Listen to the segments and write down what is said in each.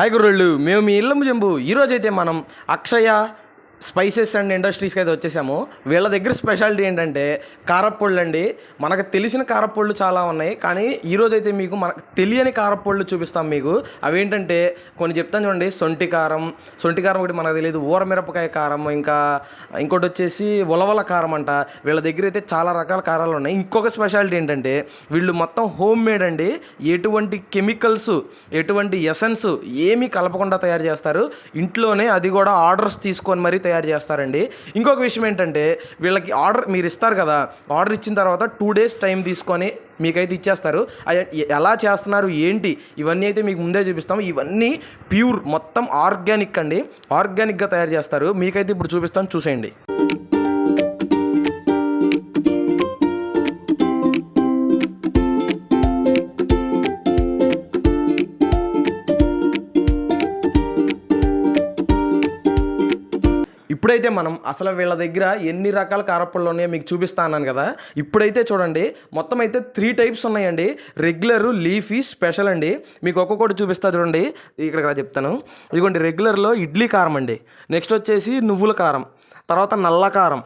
Hi గురుళ్ళు మేము మీ ఇల్లం జంబు. ఈరోజైతే మనం అక్షయ స్పైసెస్ అండ్ ఇండస్ట్రీస్కి అయితే వచ్చేసాము. వీళ్ళ దగ్గర స్పెషాలిటీ ఏంటంటే కారప్పొళ్ళు అండి మనకు తెలిసిన కారప్పొళ్ళు చాలా ఉన్నాయి. కానీ ఈరోజు అయితే మీకు మనకు తెలియని కారప్పొళ్ళు చూపిస్తాం మీకు. అవేంటంటే కొన్ని చెప్తాను చూడండి. సొంటి కారం. సొంటి కారం ఒకటి మనకు తెలియదు. ఊరమిరపకాయ కారం ఇంకా ఇంకోటి వచ్చేసి ఉలవల కారం అంట. వీళ్ళ దగ్గర అయితే చాలా రకాల కారాలు ఉన్నాయి. ఇంకొక స్పెషాలిటీ ఏంటంటే వీళ్ళు మొత్తం హోమ్ మేడ్ అండి. ఎటువంటి కెమికల్స్ ఎటువంటి ఎసెన్స్ ఏమీ కలపకుండా తయారు చేస్తారు. ఇంట్లోనే అది కూడా ఆర్డర్స్ తీసుకొని మరీ తయారు చేస్తారండి. ఇంకొక విషయం ఏంటంటే వీళ్ళకి ఆర్డర్ మీరు ఇస్తారు కదా ఆర్డర్ ఇచ్చిన తర్వాత టూ డేస్ టైం తీసుకొని మీకైతే ఇచ్చేస్తారు. ఎలా చేస్తున్నారు ఏంటి ఇవన్నీ అయితే మీకు ముందే చూపిస్తాం ఇవన్నీ ప్యూర్ మొత్తం ఆర్గానిక్ అండి. ఆర్గానిక్గా తయారు చేస్తారు. మీకైతే ఇప్పుడు చూపిస్తాను చూసేయండి. ఇప్పుడైతే మనం అసలు వీళ్ళ దగ్గర ఎన్ని రకాల కారప్పళ్ళు ఉన్నాయో మీకు చూపిస్తా అన్నాను కదా. ఇప్పుడైతే చూడండి మొత్తం అయితే త్రీ టైప్స్ ఉన్నాయండి. రెగ్యులర్ లీఫీ స్పెషల్ అండి. మీకు ఒక్కొక్కటి చూపిస్తా చూడండి. ఇక్కడ చెప్తాను. ఇదిగోండి రెగ్యులర్లో ఇడ్లీ కారం అండి. నెక్స్ట్ వచ్చేసి నువ్వుల కారం తర్వాత నల్ల కారం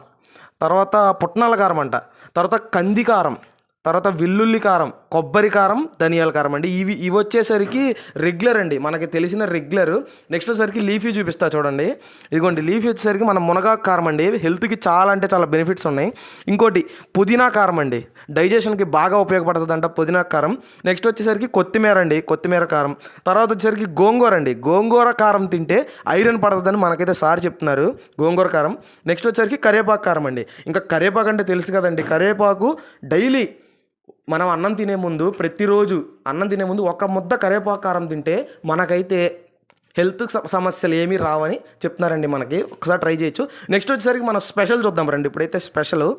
తర్వాత పుట్నాల కారం అంట తర్వాత కంది కారం తర్వాత వెల్లుల్లి కారం కొబ్బరి కారం ధనియాల కారం అండి. ఇవి ఇవి వచ్చేసరికి రెగ్యులర్ అండి. మనకి తెలిసిన రెగ్యులర్. నెక్స్ట్ వచ్చేసరికి లీఫీ చూపిస్తా చూడండి. ఇదిగోండి లీఫీ వచ్చేసరికి మన మునగాకు కారం అండి. హెల్త్కి చాలా అంటే చాలా బెనిఫిట్స్ ఉన్నాయి. ఇంకోటి పుదీనా కారం అండి. డైజెషన్కి బాగా ఉపయోగపడుతుంది అంట పుదీనా కారం. నెక్స్ట్ వచ్చేసరికి కొత్తిమీర అండి. కొత్తిమీర కారం. తర్వాత వచ్చేసరికి గోంగూర అండి. గోంగూర కారం తింటే ఐరన్ పడుతుందని మనకైతే సార్ చెప్తున్నారు. గోంగూర కారం. నెక్స్ట్ వచ్చేసరికి కరివేపాకు కారం అండి. ఇంకా కరివేపాకు అంటే తెలుసు కదండి. కరివేపాకు డైలీ మనం అన్నం తినే ముందు ప్రతిరోజు అన్నం తినే ముందు ఒక ముద్ద కరివేపాకు కారం తింటే మనకైతే హెల్త్ సమస్యలు ఏమీ రావని చెప్తున్నారండి మనకి. ఒకసారి ట్రై చేయొచ్చు. నెక్స్ట్ వచ్చేసరికి మనం స్పెషల్ చూద్దాం రండి. ఇప్పుడైతే స్పెషల్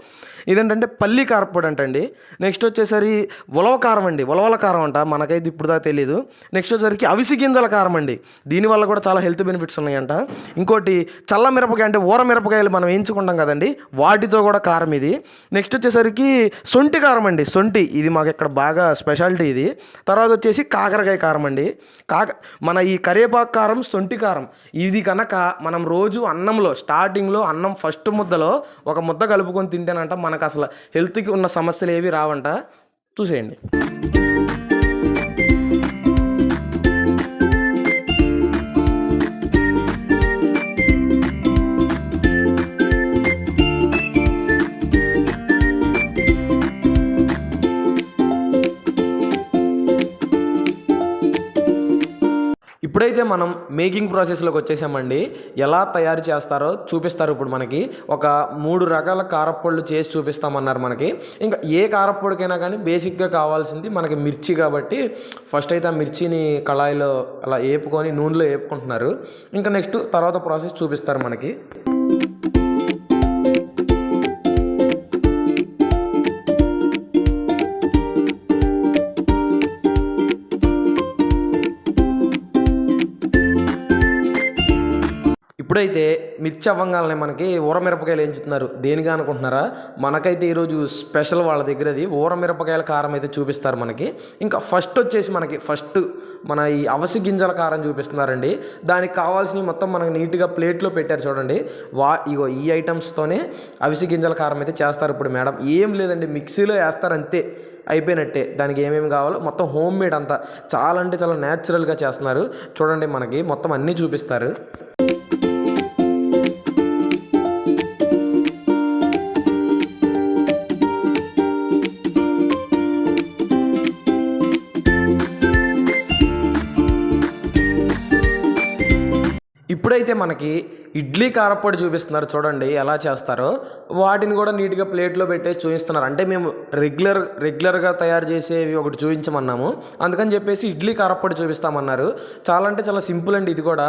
ఇదేంటంటే పల్లి కారపొడి అంటండి. నెక్స్ట్ వచ్చేసరి ఉలవ కారం అండి. ఉలవల కారం అంట. మనకైతే ఇప్పుడు దాకా తెలియదు నెక్స్ట్ వచ్చేసరికి అవిసి గింజల కారం అండి. దీనివల్ల కూడా చాలా హెల్త్ బెనిఫిట్స్ ఉన్నాయంట. ఇంకోటి చల్ల మిరపకాయ అంటే ఊర మిరపకాయలు మనం వేయించుకుంటాం కదండి. వాటితో కూడా కారం ఇది. నెక్స్ట్ వచ్చేసరికి సొంటి కారం అండి. సొంటి. ఇది మాకు ఇక్కడ బాగా స్పెషాలిటీ ఇది. తర్వాత వచ్చేసి కాకరకాయ కారం అండి. కాక మన ఈ కరివేపాకు కారం సొంటి కారం. ఇది కనుక మనం రోజు అన్నంలో స్టార్టింగ్లో అన్నం ఫస్ట్ ముద్దలో ఒక ముద్ద కలుపుకొని తింటేనంట మనకు అసలు హెల్త్కి ఉన్న సమస్యలు ఏవి రావంట. చూసేయండి. ఇప్పుడైతే మనం మేకింగ్ ప్రాసెస్లోకి వచ్చేసామండి. ఎలా తయారు చేస్తారో చూపిస్తారు ఇప్పుడు మనకి. ఒక మూడు రకాల కారప్పొళ్ళు చేసి చూపిస్తామన్నారు మనకి. ఇంకా ఏ కారప్పొడికైనా కానీ బేసిక్గా కావాల్సింది మనకి మిర్చి కాబట్టి ఫస్ట్ అయితే ఆ మిర్చిని కళాయిలో అలా వేపుకొని నూనెలో వేపుకుంటున్నారు ఇంకా నెక్స్ట్ తర్వాత ప్రాసెస్ చూపిస్తారు మనకి. ఇప్పుడైతే మిర్చి అవ్వంగానే మనకి ఊరమిరపకాయలు ఎంచుతున్నారు దేనిగా అనుకుంటున్నారా? మనకైతే ఈరోజు స్పెషల్ వాళ్ళ దగ్గర అది ఊరమిరపకాయల కారం అయితే చూపిస్తారు మనకి. ఇంకా ఫస్ట్ వచ్చేసి మనకి ఫస్ట్ మన ఈ అవసి గింజల కారం చూపిస్తున్నారండి. దానికి కావాల్సినవి మొత్తం మనకి నీట్గా ప్లేట్లో పెట్టారు చూడండి. వా ఇగో ఈ ఐటమ్స్తోనే అవిసి గింజల కారం అయితే చేస్తారు ఇప్పుడు మేడం. ఏం లేదండి మిక్సీలో వేస్తారు అంతే అయిపోయినట్టే. దానికి ఏమేమి కావాలో మొత్తం హోమ్ మేడ్ అంతా. చాలా అంటే చాలా న్యాచురల్గా చేస్తున్నారు. చూడండి మనకి మొత్తం అన్నీ చూపిస్తారు. ఇప్పుడైతే మనకి ఇడ్లీ కారప్పొడి చూపిస్తున్నారు చూడండి ఎలా చేస్తారో. వాటిని కూడా నీట్గా ప్లేట్లో పెట్టేసి చూపిస్తున్నారు. అంటే మేము రెగ్యులర్ రెగ్యులర్గా తయారు చేసేవి ఒకటి చూపించమన్నాము. అందుకని చెప్పేసి ఇడ్లీ కారపొడి చూపిస్తామన్నారు. చాలా అంటే చాలా సింపుల్ అండి ఇది కూడా.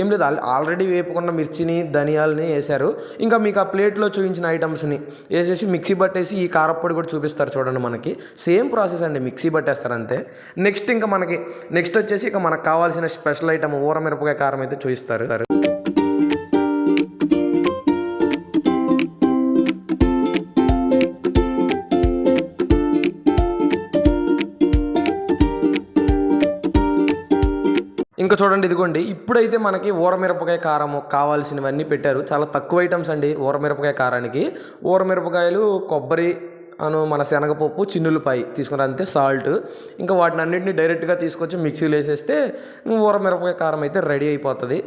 ఏం లేదు ఆల్రెడీ వేపుకున్న మిర్చిని ధనియాలని వేశారు. ఇంకా మీకు ఆ ప్లేట్లో చూపించిన ఐటమ్స్ని వేసేసి మిక్సీ పట్టేసి ఈ కారప్పొడి కూడా చూపిస్తారు చూడండి మనకి. సేమ్ ప్రాసెస్ అండి మిక్సీ పట్టేస్తారు అంతే. నెక్స్ట్ ఇంకా మనకి నెక్స్ట్ వచ్చేసి ఇక మనకు కావాల్సిన స్పెషల్ ఐటమ్ ఊర మిరపకాయ కారం అయితే చూపిస్తారు. ఇంకా చూడండి ఇదిగోండి. ఇప్పుడైతే మనకి ఊరమిరపకాయ కారం కావాల్సినవన్నీ పెట్టారు. చాలా తక్కువ ఐటమ్స్ అండి ఊరమిరపకాయ కారానికి. ఊరమిరపకాయలు కొబ్బరి అను మన శనగపప్పు చిన్నులపాయి తీసుకుని అంతే సాల్ట్. ఇంకా వాటిని అన్నింటినీ డైరెక్ట్గా తీసుకొచ్చి మిక్సీలో వేసేస్తే ఊరమిరపకాయ కారం అయితే రెడీ అయిపోతుంది.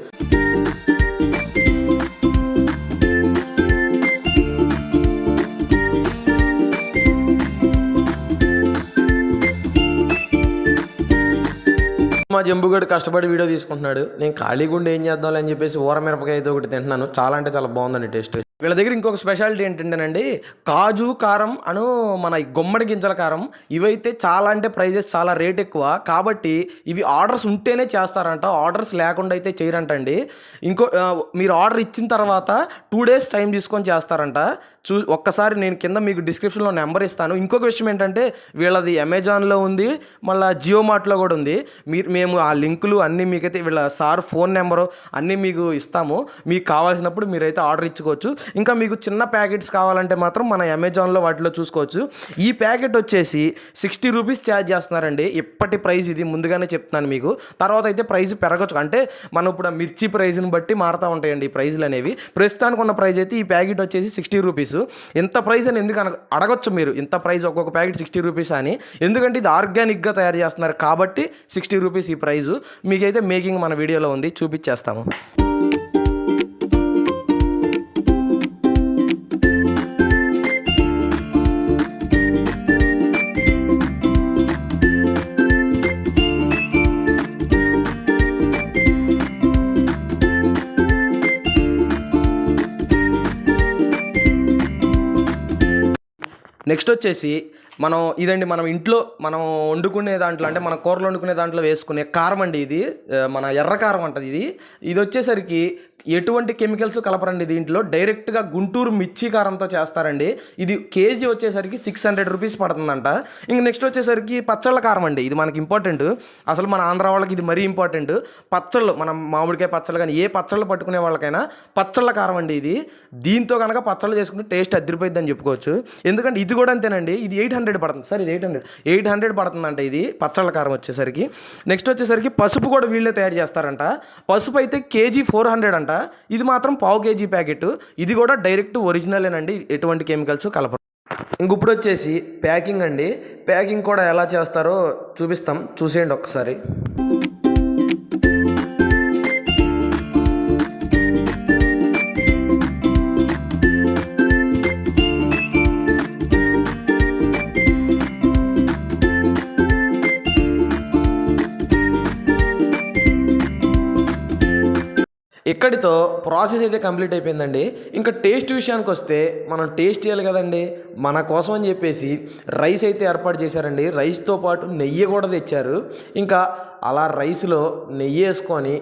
మా జంబుగడు కష్టపడి వీడియో తీసుకుంటున్నాడు. నేను ఖాళీగా ఉండి ఏం చేద్దాం అని చెప్పేసి ఊర మిరపకాయ అయితే ఒకటి తింటున్నాను. చాలా అంటే చాలా బాగుందండి టేస్ట్. వీళ్ళ దగ్గర ఇంకొక స్పెషాలిటీ ఏంటంటేనండి కాజు కారం అను మన ఈ గుమ్మడి గింజల కారం ఇవైతే చాలా అంటే ప్రైజెస్ చాలా రేట్ ఎక్కువ. కాబట్టి ఇవి ఆర్డర్స్ ఉంటేనే చేస్తారంట ఆర్డర్స్ లేకుండా అయితే చేయరంటండి. ఇంకో మీరు ఆర్డర్ ఇచ్చిన తర్వాత టూ డేస్ టైం తీసుకొని చేస్తారంట. చూ ఒక్కసారి నేను కింద మీకు డిస్క్రిప్షన్లో నెంబర్ ఇస్తాను. ఇంకొక విషయం ఏంటంటే వీళ్ళది అమెజాన్లో ఉంది మళ్ళీ జియో మార్ట్లో కూడా ఉంది. మీరు మేము ఆ లింకులు అన్నీ మీకైతే వీళ్ళ సార్ ఫోన్ నెంబరు అన్నీ మీకు ఇస్తాము. మీకు కావాల్సినప్పుడు మీరైతే ఆర్డర్ ఇచ్చుకోవచ్చు. ఇంకా మీకు చిన్న ప్యాకెట్స్ కావాలంటే మాత్రం మన అమెజాన్లో వాటిలో చూసుకోవచ్చు. ఈ ప్యాకెట్ వచ్చేసి సిక్స్టీ రూపీస్ ఛార్జ్ చేస్తున్నారండి. ఇప్పటి ప్రైస్ ఇది ముందుగానే చెప్తున్నాను మీకు. తర్వాత అయితే ప్రైస్ పెరగచ్చు. అంటే మనం ఇప్పుడు మిర్చి ప్రైస్ని బట్టి మారుతూ ఉంటాయండి ఈ ప్రైజ్లు అనేవి. ప్రస్తుతానికి ఉన్న ప్రైస్ అయితే ఈ ప్యాకెట్ వచ్చేసి సిక్స్టీ రూపీస్. ఇంత ప్రైస్ అని ఎందుకు అడగచ్చు అడగొచ్చు మీరు. ఇంత ప్రైస్ ఒక్కొక్క ప్యాకెట్ సిక్స్టీ రూపీస్ అని. ఎందుకంటే ఇది ఆర్గానిక్గా తయారు చేస్తున్నారు కాబట్టి సిక్స్టీ రూపీస్ ఈ ప్రైజు మీకైతే మేకింగ్ మన వీడియోలో ఉంది. చూపించేస్తాము. నెక్స్ట్ వచ్చేసి మనం ఇదండి మనం ఇంట్లో మనం వండుకునే దాంట్లో అంటే మన కూరలు వండుకునే దాంట్లో వేసుకునే కారం అండి ఇది మన ఎర్ర కారం అంటది ఇది. ఇది వచ్చేసరికి ఎటువంటి కెమికల్స్ కలపరండి దీంట్లో? డైరెక్ట్గా గుంటూరు మిర్చి కారంతో చేస్తారండి. ఇది కేజీ వచ్చేసరికి సిక్స్ హండ్రెడ్ రూపీస్ పడుతుందంట. ఇంక నెక్స్ట్ వచ్చేసరికి పచ్చళ్ళ కారం అండి. ఇది మనకి ఇంపార్టెంట్. అసలు మన ఆంధ్ర వాళ్ళకి ఇది మరీ ఇంపార్టెంట్. పచ్చళ్ళు మనం మామిడికాయ పచ్చళ్ళు కానీ ఏ పచ్చళ్ళు పట్టుకునే వాళ్ళకైనా పచ్చళ్ళ కారం అండి ఇది. దీంతో కనుక పచ్చళ్ళు చేసుకుంటే టేస్ట్ అదిరిపోయింది అని చెప్పుకోవచ్చు. ఎందుకంటే ఇది కూడా అంతేనండి. ఇది ఎయిట్ హండ్రెడ్ పడుతుంది. సార్ ఇది ఎయిట్ హండ్రెడ్. ఎయిట్ హండ్రెడ్ పడుతుందంట ఇది పచ్చళ్ళ కారం వచ్చేసరికి. నెక్స్ట్ వచ్చేసరికి పసుపు కూడా వీళ్ళే తయారు చేస్తారంట. పసుపు అయితే కేజీ ఫోర్ హండ్రెడ్ అంట. ఇది మాత్రం పావు కేజీ ప్యాకెట్ ఇది కూడా డైరెక్ట్ ఒరిజినలేనండి. ఎటువంటి కెమికల్స్ కలపరు. ఇంక ఇప్పుడు వచ్చేసి ప్యాకింగ్ అండి. ప్యాకింగ్ కూడా ఎలా చేస్తారో చూపిస్తాం. చూసేయండి ఒక్కసారి. ఇక్కడితో ప్రాసెస్ అయితే కంప్లీట్ అయిపోయిందండి. ఇంకా టేస్ట్ విషయానికి వస్తే మనం టేస్ట్ చేయాలి కదండి. మన కోసం అని చెప్పేసి రైస్ అయితే ఏర్పాటు చేశారండి. రైస్తో పాటు నెయ్యి కూడా తెచ్చారు. ఇంకా అలా రైస్లో నెయ్యి వేసుకొని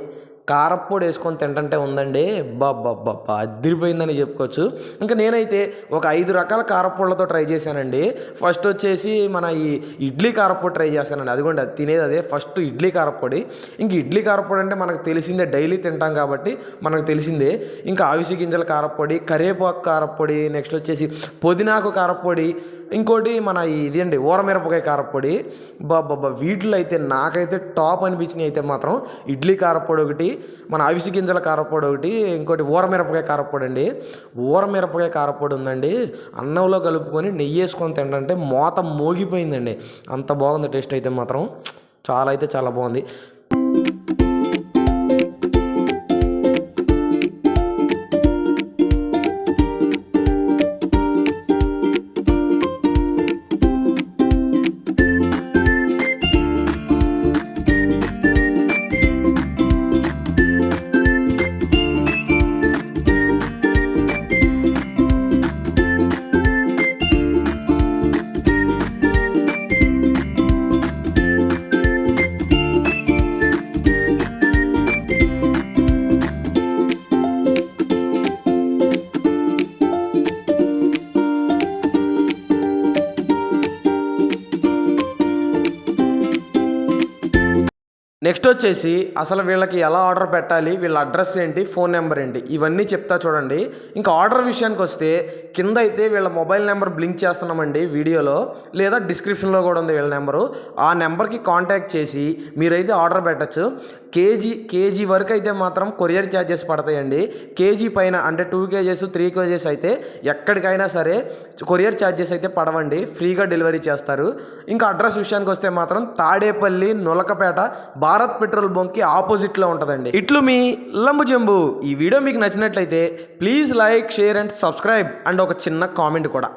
కారప్పొడి వేసుకొని తింటంటే ఉందండి. బాబ్బా అదిరిపోయిందని చెప్పుకోవచ్చు. ఇంకా నేనైతే ఒక ఐదు రకాల కారప్పొడిలతో ట్రై చేశానండి. ఫస్ట్ వచ్చేసి మన ఈ ఇడ్లీ కారప్పొడి ట్రై చేశానండి అదిగోండి అది తినేది అదే ఫస్ట్ ఇడ్లీ కారప్పొడి. ఇంక ఇడ్లీ కారప్పొడి అంటే మనకు తెలిసిందే డైలీ తింటాం కాబట్టి మనకు తెలిసిందే. ఇంకా అవిసి గింజల కారప్పొడి కరివేపాకు కారప్పొడి నెక్స్ట్ వచ్చేసి పుదీనాకు కారప్పొడి ఇంకోటి మన ఇది అండి ఊరమిరపకాయ కారప్పొడి. బాబ్బా వీటిలో అయితే నాకైతే టాప్ అనిపించినవి అయితే మాత్రం ఇడ్లీ కారప్పొడి ఒకటి మన అవిసి గింజల కారపొడి ఒకటి ఇంకోటి ఊరమిరపకాయ కారపొడి అండి. ఊరమిరపకాయ కారప్పొడి ఉందండి. అన్నంలో కలుపుకొని నెయ్యి వేసుకొని తింటే మోత మోగిపోయిందండి. అంత బాగుంది టేస్ట్ అయితే మాత్రం. చాలా అయితే చాలా బాగుంది. నెక్స్ట్ వచ్చేసి అసలు వీళ్ళకి ఎలా ఆర్డర్ పెట్టాలి వీళ్ళ అడ్రస్ ఏంటి ఫోన్ నెంబర్ ఏంటి ఇవన్నీ చెప్తా చూడండి. ఇంకా ఆర్డర్ విషయానికి వస్తే కింద అయితే వీళ్ళ మొబైల్ నెంబర్ బ్లింక్ చేస్తున్నామండి వీడియోలో లేదా డిస్క్రిప్షన్లో కూడా ఉంది వీళ్ళ నెంబరు. ఆ నెంబర్కి కాంటాక్ట్ చేసి మీరైతే ఆర్డర్ పెట్టచ్చు. కేజీ కేజీ వరకు అయితే మాత్రం కొరియర్ ఛార్జెస్ పడతాయండి. కేజీ పైన అంటే టూ కేజెస్ త్రీ కేజెస్ అయితే ఎక్కడికైనా సరే కొరియర్ ఛార్జెస్ అయితే పడవండి. ఫ్రీగా డెలివరీ చేస్తారు. ఇంకా అడ్రస్ విషయానికి వస్తే మాత్రం తాడేపల్లి నులకపేట భారత్ భారత్ పెట్రోల్ బంక్కి ఆపోజిట్లో ఉంటుందండి. ఇట్లు మీ లంబు జంబు. ఈ వీడియో మీకు నచ్చినట్లయితే please like share and subscribe. And ఒక చిన్న కామెంట్ కూడా.